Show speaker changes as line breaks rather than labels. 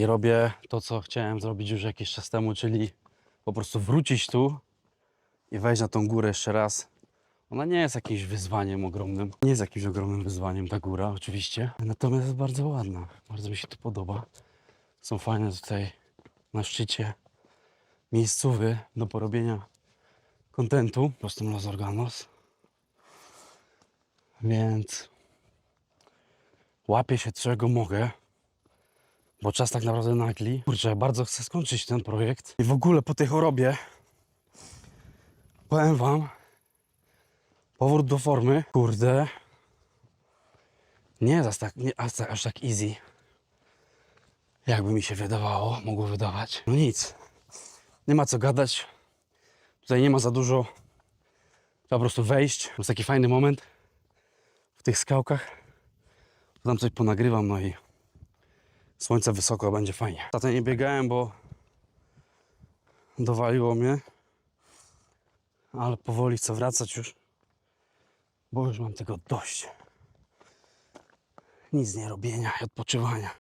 i robię to, co chciałem zrobić już jakiś czas temu, czyli po prostu wrócić tu i wejść na tą górę jeszcze raz. Ona nie jest jakimś wyzwaniem ogromnym. Nie jest jakimś ogromnym wyzwaniem ta góra, oczywiście. Natomiast jest bardzo ładna. Bardzo mi się to podoba. Są fajne tutaj na szczycie miejscowy do porobienia kontentu. Po prostu Los Organos. Więc łapię się czego mogę, bo czas tak naprawdę nagli. Kurczę, bardzo chcę skończyć ten projekt. I w ogóle po tej chorobie powiem wam, powrót do formy, kurde, nie jest aż tak, nie, aż, tak- aż tak easy, jakby mi się wydawało, mogło wydawać. No nic, nie ma co gadać, tutaj nie ma za dużo, trzeba po prostu wejść, jest taki fajny moment w tych skałkach, tam coś ponagrywam, no i słońce wysoko, będzie fajnie. Ostatnio nie biegałem, bo dowaliło mnie, ale powoli chcę wracać już, bo już mam tego dość. Nic nie robienia i odpoczywania.